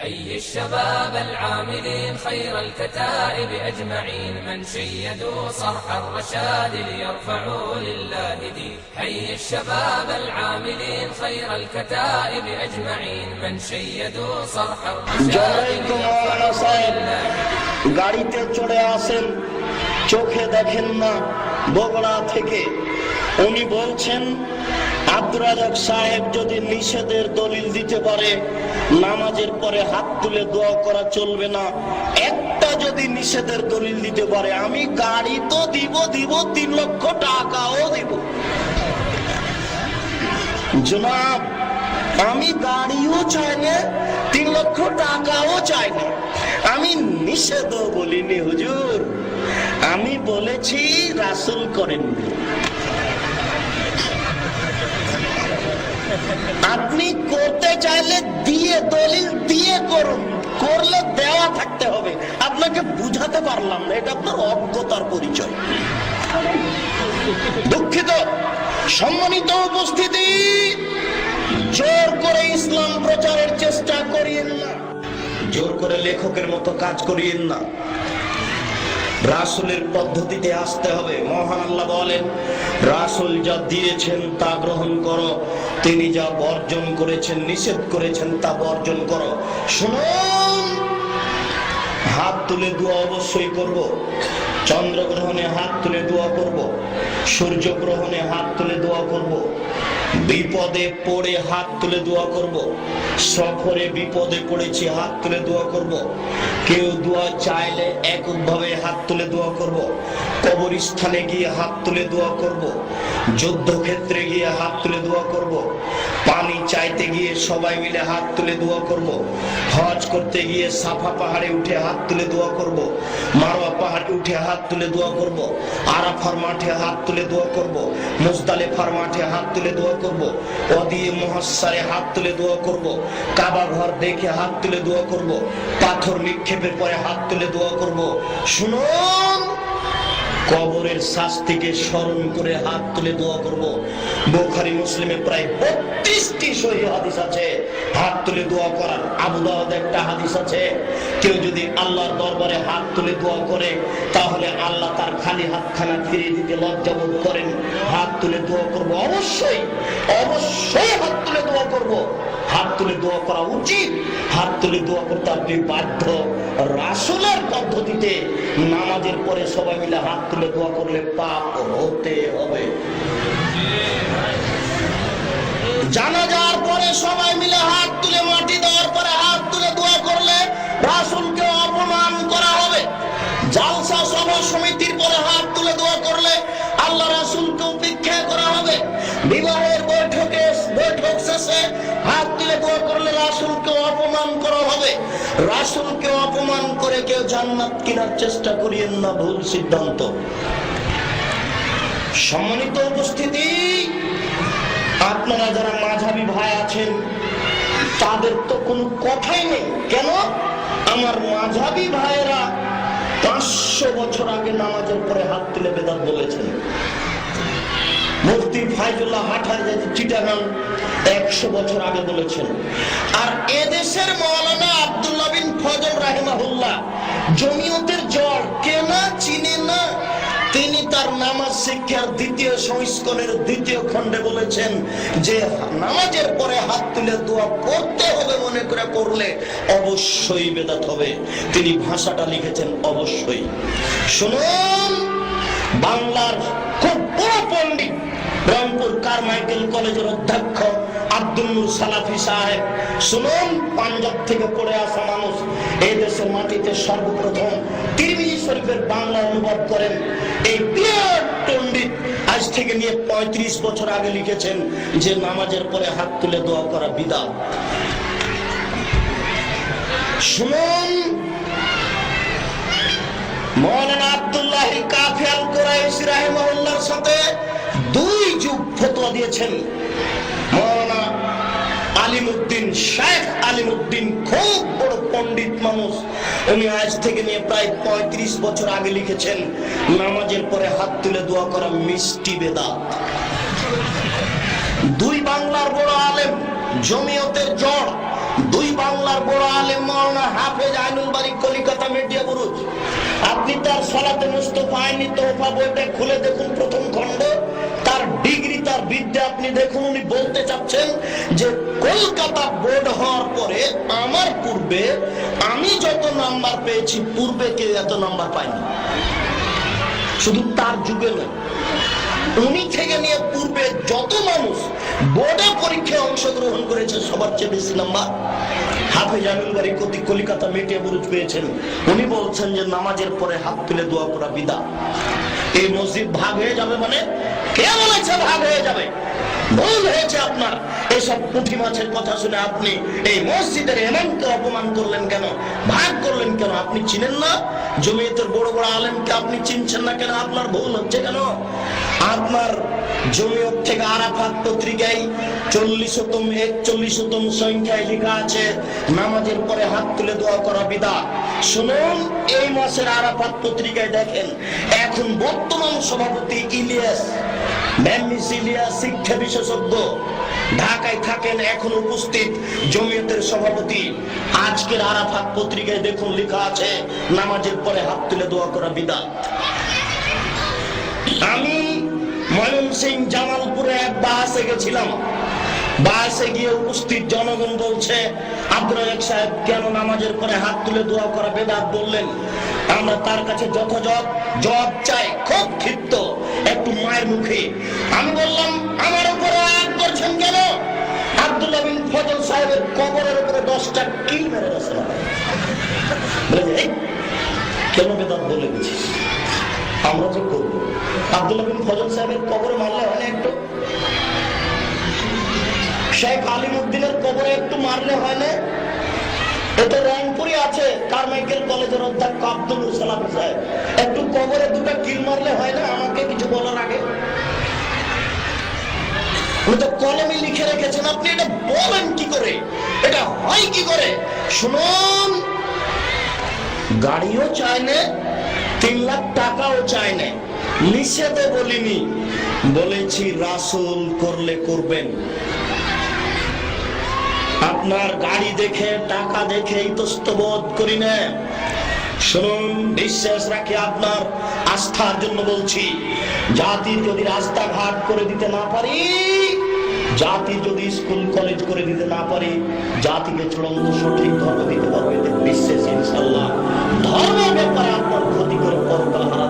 حي الشباب العاملين خير الكتائب أجمعين من شيدوا صرح الرشاد ليرفعوا لله دين حي الشباب العاملين خير الكتائب أجمعين من شيدوا صرح الرشاد জনাইকুম মাওলানা সাহেব গাড়িতে চড়ে আসেন চোখে দেখেন না বগড়া থেকে উনি বলছেন আব্দুর রাজাক সাহেব যদি নিষেধের দলিল দিতে পারে নামাজের পরে হাত তুলে দোয়া করা চলবে না। একটা যদি নিষেধের দলিল দিতে পারে, আমি গাড়ি তো দিব দিব, তিন লক্ষ টাকাও দিব। জনাব, আমি গাড়িও চাই না, তিন লক্ষ টাকাও চাই না। আমি নিষেধ বলিনি, হুজুর। আমি বলেছি, রাসুল করেন আপনি করতে চাইলে দিয়ে দলিল দিয়ে করুন। করলে দেওয়া থাকতে হবে। আপনাকে বুঝাতে পারলাম না, এটা আপনার অজ্ঞতার পরিচয়। দুঃখিত। সম্মানিত উপস্থিতি, জোর করে ইসলাম প্রচারের চেষ্টা করিয়েন না। জোর করে লেখকের মতো কাজ করিয়েন না। রাসুলের পদ্ধতিতে আসতে হবে। মহান আল্লাহ বলেন, রাসুল যা দিয়েছেন তা গ্রহণ করো। তিনি যা বর্জন করেছেন, নিষেধ করেছেন তা বর্জন করো। শুনুন! হাত তুলে দোয়া অবশ্যই করব। চন্দ্রগ্রহণে হাত তুলে দোয়া করব। সূর্যগ্রহণে হাত তুলে দোয়া করব। বিপদে পড়ে হাত তুলে দোয়া করব। সফরে বিপদে পড়েছি, হাত তুলে দোয়া করব। কেউ দোয়া চাইলে এককভাবে হাত তুলে দোয়া করব। কবরস্থানে গিয়ে হাত তুলে দোয়া করব। যুদ্ধক্ষেত্রে গিয়ে হাত তুলে দোয়া করব। পানি চাইতে গিয়ে সবাই মিলে হাত তুলে দোয়া করব। হজ করতে গিয়ে সাফা পাহাড়ে উঠে হাত তুলে দোয়া করব। মারোয়া পাহাড়ে উঠে হাত তুলে দোয়া করব। আরাফার মাঠে হাত তুলে দোয়া করব। মুজদালেফার মাঠে হাত তুলে দোয়া করব। অদিয়ে মহাসারে হাত তুলে দোয়া করব। কাবা ঘর দেখে হাত তুলে দোয়া করব। পাথর নিক্ষেপের পরে হাত তুলে দোয়া করব। শুনুন, কবরের শাস্তিকে স্মরণ করে হাত তুলে দোয়া করব। বোখারি মুসলিমে প্রায় বত্রিশটি সহি হাদিস আছে। হাত তুলে দোয়া করার আবু দাউদ একটা হাদিস আছে। কেউ যদি আল্লাহর দরবারে হাত তুলে দোয়া করে, তাহলে আল্লাহ তার খালি হাতখানা ফিরিয়ে দিতে লজ্জা বোধ করেন। হাত তুলে দোয়া করব অবশ্যই অবশ্যই হাত তুলে দোয়া করব। হাত তুলে দোয়া করা উচিত। হাত তুলে দোয়া করতে আপনি বাধ্য রাসুলের পদ্ধতিতে নামাজের পরে সবাই মিলে হাত তুলে দোয়া করলে পাপ হতে হবে। জানাজার পরে সবাই মিলে রাসুলকে অপমান করে কেউ জান্নাত কেনার চেষ্টা করিয়েন না, ভুল সিদ্ধান্ত। সম্মানিত উপস্থিতি, আপনারা যারা মাঝাবি ভাই আছেন, তাদের তো কোনো কথাই নেই। কেন? আমার মাঝাবি ভাইয়েরা পাঁচশো বছর আগে নামাজের পরে হাত তুলে বেদাত বলেছেন। মুফতি ফাইজুল্লাহ চিটাগাং একশো বছর আগে বলেছেন, আর এদেশের মৌলানা আব্দুল্লাহ বিন ফজল রাহিমাহুল্লাহ জমিয়তের জল কেনা চিনে না, তিনি তার নামাজ শিক্ষার দ্বিতীয় সংস্করণের দ্বিতীয় খণ্ডে বলেছেন যে নামাজের পরে হাত তুলে দোয়া করতে হবে মনে করে করলে অবশ্যই বেদাত হবে। তিনি ভাষাটা লিখেছেন অবশ্যই। শুনুন, বাংলার খুব রংপুর কারমাইকেল কলেজের অধ্যক্ষ সালাফি সাহেব। শুনুন, পাঞ্জাব থেকে পড়ে আসা মানুষ এই দেশের মাটিতে সর্বপ্রথম তিরমিজি শরীফের বাংলা অনুবাদ করেন। এই পণ্ডিত আজ থেকে নিয়ে পঁয়ত্রিশ বছর আগে লিখেছেন যে নামাজের পরে হাত তুলে দোয়া করা বিদা শুনুন, মৌলানা আব্দুল্লাহ কাফি আল কুরাইশি রাহিমাহুল্লাহর সাথে যুগ ফতোয়া দিয়েছেন। মৌলানা আলিমুদ্দিন শেখ আলিমুদ্দিন খুব বড় পণ্ডিত মানুষ। উনি আজ থেকে নিয়ে প্রায় পঁয়ত্রিশ বছর আগে লিখেছেন, নামাজের পরে হাত তুলে দোয়া করা মিষ্টি বেদাত। দুই বাংলার বড় আলেম জমিয়তের জড় দুই বাংলার বড় আলেম মেটিয়া বুরুজ। আপনি তার সালাতে মুস্তফা আইনি তোফা বইটা খুলে দেখুন প্রথম খণ্ড। তার ডিগ্রি তার বিদ্যা আপনি দেখুন, উনি বলতে চাচ্ছেন যে কলকাতা বোর্ড হওয়ার পরে আমার পূর্বে আমি যত নাম্বার পেয়েছি, পূর্বে কেউ এত নাম্বার পায়নি? শুধু তার যুগে নয়। উনি থেকে নিয়ে পূর্বে যত মানুষ বোর্ডে পরীক্ষায় অংশগ্রহণ করেছে, সবার চেয়ে বেশি নাম্বার। হাফিজ আমিন বাড়ি, কতি কলিকাতা মেটে বুরুজ পেয়েছেন। উনি বলছেন যে নামাজের পরে হাত তুলে দোয়া করা বিদা। এই মসজিদ ভাগ হয়ে যাবে মানে কে বলেছে ভাগ হয়ে যাবে? ভুল হয়েছে আপনার। এসব পুঁটি মাছের কথা শুনে আপনি এই মসজিদের এমনকে অপমান করলেন কেন? ভাগ করলেন কেন? আপনি চিনেন না? জমিয়তের বড় বড় আলেমকে আপনি চিনছেন না কেন? আপনার ভুল হচ্ছে কেন? আপনার জমিয়ত থেকে আরাফাত পত্রিকায় চল্লিশতম, একচল্লিশতম সংখ্যায় লেখা আছে, নামাজের পরে হাত তুলে দোয়া করা বিদা শুনুন, এই মাসের আরাফাত পত্রিকায় দেখেন, এখন বর্তমান সভাপতি ইলিয়াস শিক্ষা বিশেষজ্ঞ, ঢাকায় থাকেন, এখন উপস্থিত জমিয়তের সভাপতি। আজকের আরাফাত পত্রিকায় দেখুন, লেখা আছে, নামাজের পরে হাত তুলে দোয়া করা বিদাত। আমি সিং জামালপুরে এক বাসে গেছিলাম। বাসে গিয়ে উপস্থিত জনগণ বলছে আব্দুল সাহেব, কেন নামাজের পরে হাত তুলে দোয়া করা বেদাত বললেন, আমরা তার কাছে যথাযথ জবাব চাই, খুব ক্ষিপ্ত, একটু মায়ের মুখে। আমি বললাম, আমার উপরে আয়াত করছেন কেন? আব্দুল্লাহ বিন ফজল সাহেবের কবরের উপরে দশটা কিল মেরে গেছে কেন বেদাত বলে দিচ্ছিস? আমরা যে করব। আব্দুল্লাহ বিন ফজল সাহেবের কবরে মারলে হয় না একটু? শেখ আলিম উদ্দিনের কবরে একটু মারলে হয় না? এটা রংপুরে আছে, কারমাইকেল কলেজের অধ্যক্ষ আব্দুল সাহেব। একটু কবরে কিল মারলে হয় না? আমাকে কিছু বলার আগে? কলমে লিখে রেখেছেন, আপনি এটা বলেন কি করে? এটা হয় কি করে? শুনুন। গাড়িও চায় না তিন লাখ টাকাও চায় না নিষেধে বলিনি। বলেছি, রাসুল করলে করবেন। আপনার গাড়ি দেখে, টাকা দেখে ইতস্তবোধ করি না। শুনুন, বিশ্বাস রাখি আপনার আস্থার জন্য বলছি, জাতি যদি রাস্তাঘাট করে দিতে না পারি, জাতি যদি স্কুল, কলেজ করে দিতে না পারি, জাতিকে চূড়ান্ত সঠিক ধর্ম দিতে পারবে। বিশ্বাস ইনশাল্লাহ ধর্মের ব্যাপারে আপনার والله أعلم